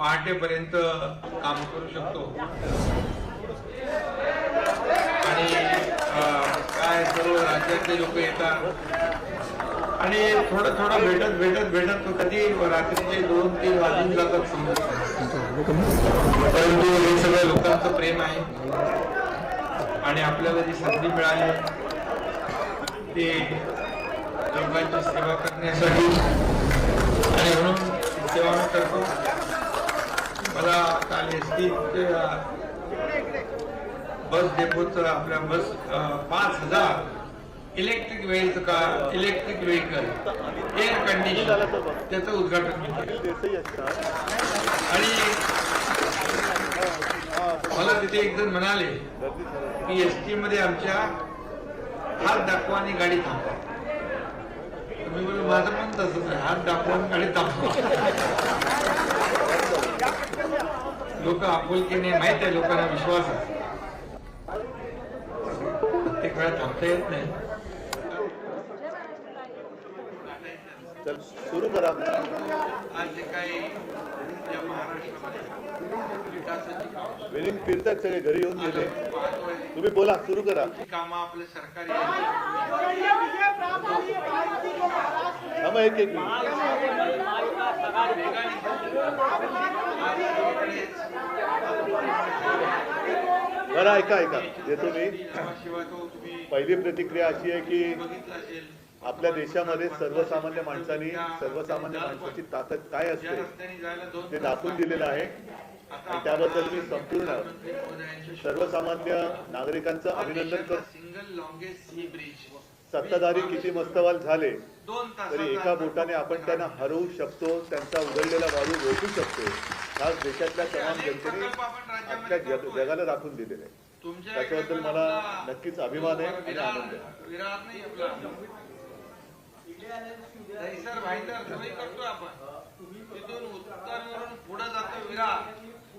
पहाटेपर्यंत काम करू शकतो. आणि काय सर्व राज्यातले लोक येतात. आणि थोडं थोडं भेटत भेटत भेटत कधी रात्रीचे दोन तीन वाजून जातात परंतु हे सगळं लोकांचं प्रेम आहे. आणि आपल्याला जी संधी मिळाली ते लोकांची सेवा करण्यासाठी. आणि म्हणून सेवा करतो. मला काल एस टी बस डेपोचं आपल्या बस पाच हजार. इलेक्ट्रिक व्हेकल का? इलेक्ट्रिक व्हेकल एअर कंडिशन त्याचं उद्घाटन आणि मला तिथे एक जण म्हणाले की एस टी मध्ये आमच्या हात दाखवा आणि गाडी थांबवा. मी बोललो माझं पण तसंच आहे. हात दाखवा आणि गाडी थांबवा. लोक आपुलकीने माहीत आहे लोकांना विश्वास आहे. प्रत्येक वेळा थांबता येत नाही. चल सुरू करा. आज जे काही या महाराष्ट्रामध्ये वेळी फिरतात सगळे घरी येऊन गेले. तुम्ही बोला सुरू करा. ही कामं आपल्या सरकारी थांबा एक एक मिनिट. बरं ऐका ऐका. देतो मी. पहिली प्रतिक्रिया अशी आहे की आपल्या देशामध्ये सर्वसामान्य माणसांनी सर्वसामान्य माणसाची ताकद काय असते? ते दाखवून दिलेलं आहे. आणि त्याबद्दल मी संपूर्ण सर्वसामान्य नागरिकांचं अभिनंदन करतो. सिंगल लॉंगेस्ट सी ब्रिज सत्ताधारी किती मस्तवाल झाले तरी एका बोटाने आपण त्यांना हरवू शकतो त्यांचा उघडलेला वाळू रोखू शकतो. हा देशातल्या तमाम जनतेने आपल्या जग जगाला दाखवून दिलेले आहे त्याच्याबद्दल मला नक्कीच अभिमान आहे आणि आनंद आहे. दहिसर सगळी करतो आपण. तिथून उत्तरवरून पुढे जातो विरार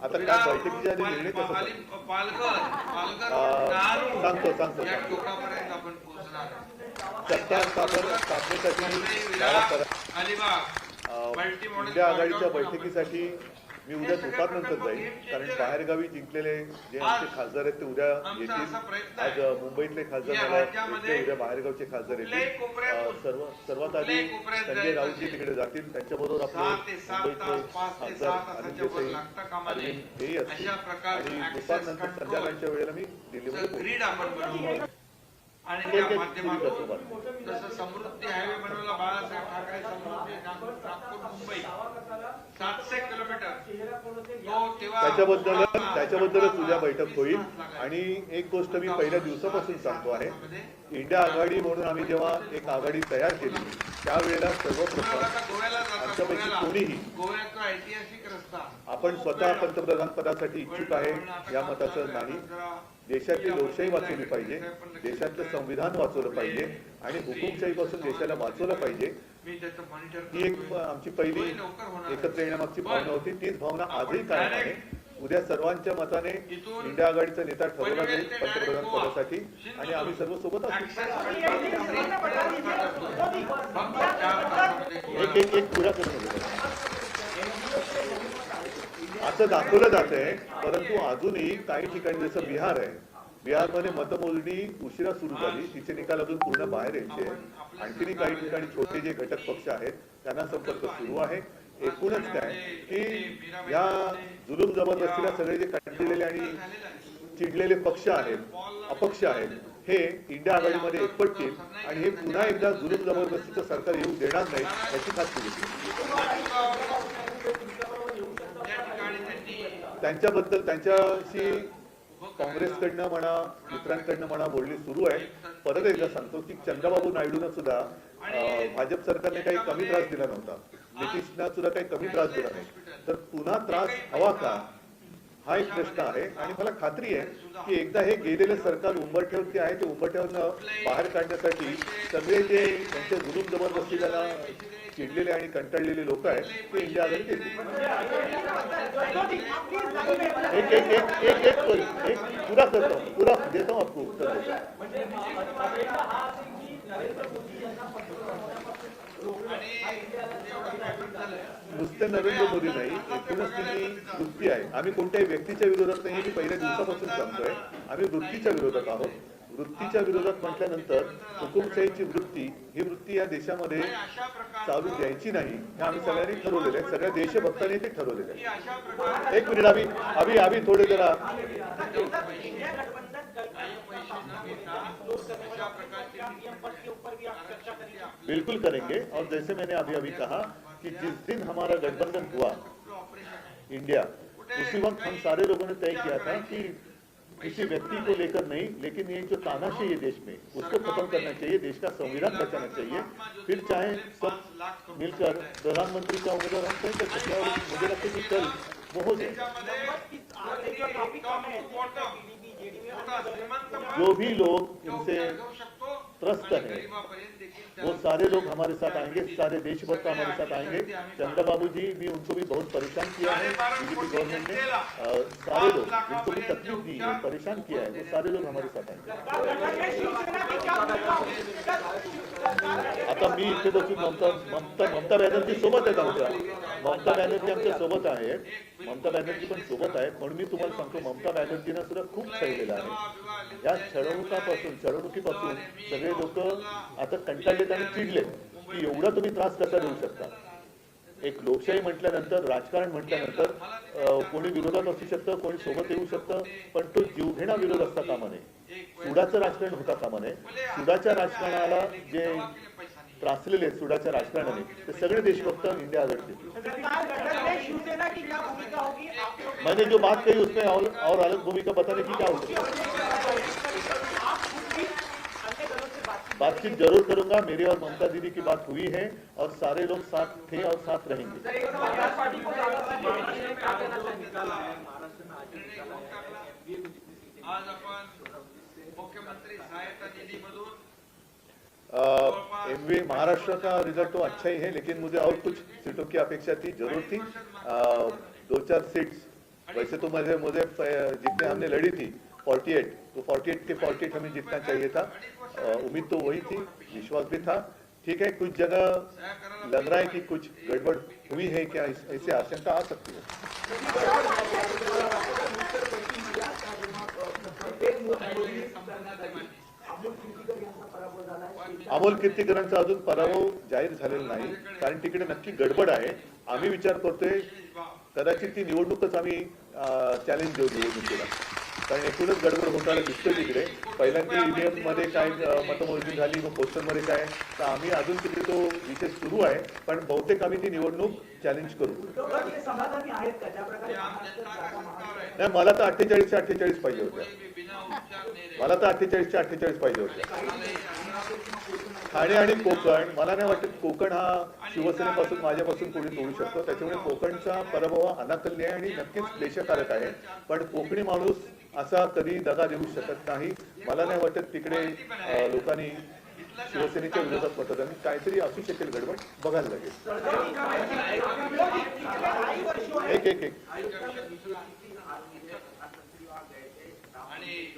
आता काय बैठकीच्या आधी पाल- निर्णय कसा? पाली- पालघर पालघर आ, नारू सांगतो, सांगतो, या. टोकापर्यंत आपण पोहोचणार सत्ता स्थापन स्थापनेसाठी अलिबाग मल्टी इंडिया आघाडीच्या बैठकीसाठी मी उद्या दुपारनंतर जाईल कारण बाहेरगावी जिंकलेले जे आमचे खासदार आहेत ते उद्या येतील. आज मुंबईतले खासदार मला भेटले, उद्या बाहेरगावचे खासदार येतील. सर्व सर्वात आधी संजय राऊतजी तिकडे जातील. त्यांच्याबरोबर ते आपले मुंबईचे ते खासदार नये अरविंद हेही असतील. आणि दुपारनंतर संध्याकाळच्या वेळेला मी दिल्लीमध्ये आणि त्या माध्यमातून. जसं समृद्धी हायवे बनवला बाळासाहेब ठाकरे समृद्धी नागपूर मुंबई सातशे किलोमीटर त्याच्याबद्दल त्याच्याबद्दलच उद्या बैठक होईल. आणि एक गोष्ट मी पहिल्या दिवसापासून सांगतो आहे इंडिया आघाडी म्हणून आम्ही जेव्हा एक आघाडी तयार केली त्यावेळेला सर्वप्रथम आमच्यापैकी कोणीही गोव्याचा ऐतिहासिक रस्ता आपण स्वतः पंतप्रधान पदासाठी इच्छुक आहे या मताचं नाही देशाची लोकशाही वाचवली पाहिजे देशातलं संविधान वाचवलं पाहिजे आणि हुकुमशाहीपासून देशाला वाचवलं पाहिजे. ही एक आमची पहिली एकत्र येण्यामागची भावना होती. तीच भावना आजही कायम आहे. उद्या सर्वांच्या मताने इंडिया आघाडीचा नेता ठरवला जाईल पंतप्रधान पदासाठी आणि आम्ही सर्व सोबत असू एक एक पुरा करून असं दाखवलं जात आहे परंतु अजूनही काही ठिकाणी जसं बिहार आहे बिहारमध्ये मतमोजणी उशिरा सुरू झाली. तिचे निकाल अजून पूर्ण बाहेर यायचे आहेत. आणखीनही काही ठिकाणी छोटे जे घटक पक्ष आहेत त्यांना संपर्क सुरू आहे. एकूणच काय की या जुलूम जबरदस्तीला सगळे जे कंटिलेले आणि चिडलेले पक्ष आहेत अपक्ष आहेत हे इंडिया आघाडीमध्ये एकपटतील आणि हे पुन्हा एकदा जुलूम जबरदस्तीचं सरकार येऊ देणार नाही याची खात्री त्यांच्याबद्दल त्यांच्याशी काँग्रेसकडनं म्हणा मित्रांकडनं म्हणा बोलणी सुरू आहे. परत एकदा सांगतो की चंद्रबाबू नायडूनं सुद्धा भाजप सरकारने काही कमी त्रास दिला नव्हता. नितीशना सुद्धा काही कमी त्रास दिला नाही. तर पुन्हा त्रास हवा का? हा एक प्रश्न आहे. आणि मला खात्री आहे की एकदा हे गेलेले सरकार उंबरठ्यावरती आहे ते उंबरठ्यावरनं बाहेर काढण्यासाठी सगळे जे त्यांचे जुलूम जबरदस्ती त्याला चिडलेले आणि कंटाळलेले लोक आहेत ते इंडिया आघाडीत येतील. एक एक एक एक एक एक एक पूरा करता हूँ पूरा देता हूँ आपको उत्तर. देता नुसते नरेंद्र मोदी नाही एकूणच ती वृत्ती आहे. आम्ही कोणत्याही व्यक्तीच्या विरोधात नाही मी पहिल्या दिवसापासून सांगतोय आम्ही वृत्तीच्या विरोधात आहोत. वृत्तीच्या विरोधात म्हटल्यानंतर हुकुमशाहीची वृत्ती ही वृत्ती या देशामध्ये चालू द्यायची नाही. हे आम्ही सगळ्यांनी ठरवलेलं आहे. सगळ्या देशभक्तांनी ते ठरवलेलं आहे. एक मिनिट आम्ही आम्ही आम्ही थोडे जरा बिल्कुल करेंगे. और जैसे मैंने अभी अभी कहा कि जिस दिन हमारा गठबंधन हुआ इंडिया उसी वक्त हम सारे लोगों ने तय किया था कि किसी व्यक्ति को लेकर नहीं लेकिन ये जो तानाशाही है देश में उसको खत्म करना चाहिए देश का संविधान बचाना चाहिए। फिर चाहे सब मिलकर प्रधानमंत्री का उम्मीदवार हम तय कर सकते हैं और मुझे लगता है कि कल वो हो जाए। जो भी लोग इनसे त्रस्त हैं वो सारे लोग हमारे साथ आएंगे सारे देशभक्त हमारे साथ आएंगे। चंद्र बाबू जी भी उनको भी बहुत परेशान किया है बीजेपी गवर्नमेंट ने सारे लोग उनको भी तकलीफ दी है परेशान किया है वो सारे लोग हमारे साथ आएंगे। आता मी इथे बसून ममता ममता ममता बॅनर्जी सोबत आहेत आमच्या ममता बॅनर्जी आमच्यासोबत आहे ममता बॅनर्जी पण सोबत आहे म्हणून मी तुम्हाला सांगतो ममता बॅनर्जीनं सुद्धा खूप छळलेलं आहे. या छळवणुकापासून छळवणुकीपासून सगळे लोक आता कंटाळलेत आणि चिडले. की एवढा तुम्ही त्रास कसा देऊ शकता? एक लोकशाही म्हटल्यानंतर राजकारण म्हटल्यानंतर कोणी विरोधात असू शकतं कोणी सोबत येऊ शकतं पण तो जीवघेणा विरोध असता कामा नये. सुडाचं राजकारण होता कामा नये. सुडाच्या राजकारणाला जे त्रासलेले आहेत सुडाच्या राजकारणाने ते सगळे देशभक्त इंडिया आघाडीचे सरकार मैंने म्हणजे जो बात कही उसमें और, और अलग भूमिका बताने की क्या होती बातचीत ज़रूर करूँगा। मेरी और ममता दीदी की बात हुई है और सारे लोग साथ थे और साथ रहेंगे। महाराष्ट्र का रिज़ल्ट तो अच्छा ही है लेकिन मुझे और कुछ सीटों की अपेक्षा थी ज़रूर थी। अ, दो चार सीट्स वैसे तो मुझे मुझे जितने हमने लड़ी थी 48 तो 48 के 48 हमें जितना चाहिए था। उम्मीद तो वही थी विश्वास भी था। ठीक है कुछ जगह लग रहा है कि कुछ गड़बड़ हुई है क्या? ऐसे ऐसी आशंका आ सकती है। अमोल कीर्तीकरांचा अजून पराभव जाहीर झालेला नाही. कारण तिकडे नक्की गडबड आहे. आम्ही विचार करतोय कदाचित ती निवडणूकच आम्ही चॅलेंज देऊ निवडणुकीला. कारण एकूणच गडबड होताना दिसतोय तिकडे. पहिल्यांदा ईव्हीएममध्ये काय मतमोजणी झाली मग पोस्टरमध्ये काय? तर आम्ही अजून तिकडे तो विषय सुरू आहे पण बहुतेक आम्ही ती निवडणूक चॅलेंज करू. नाही मला तर अठ्ठेचाळीसशे अठ्ठेचाळीस पाहिजे होत्या. मला तर अठ्ठेचाळीसशे अठ्ठेचाळीस पाहिजे होत्या. ठाणे आणि कोकण मला नाही वाटत कोकण हा शिवसेनेपासून माझ्यापासून कोणी तोडू शकतो. त्याच्यामुळे कोकणचा पराभव अनाकल्य आहे आणि नक्कीच क्लेशकारक आहे. पण कोकणी माणूस असा कधी दगा देऊ शकत नाही. मला नाही वाटत तिकडे लोकांनी शिवसेनेच्या विरोधात मतदान काहीतरी असू शकेल गडबड बघायला लागेल. एक एक एक.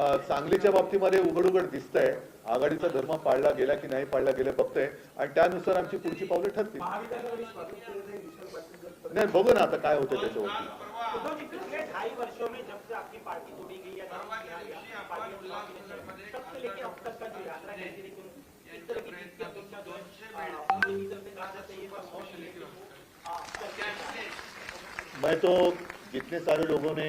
सांगलीच्या बाबतीमध्ये उघड उघड दिसतंय. आघाडीचा धर्म पाळला गेला की नाही पाळला गेला बघतोय. आणि त्यानुसार आमची पुढची पावलं ठरतील. नाही बघू ना आता काय होतं त्याच्यावरती. मैं तो जितने सारे लोगों ने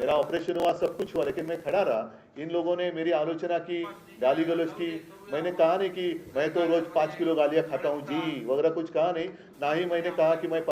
मेरा ऑपरेशन हुआ, सब कुछ हुआ, लेकिन मैं खड़ा रहा। इन लोगों ने मेरी आलोचना की गाली गलोच की। मैंने कहा नहीं कि मैं तो रोज पाँच किलो गालियाँ खाता हूँ। जी, वगैरह कुछ कहा नहीं। ना ही मैंने कहा कि मैं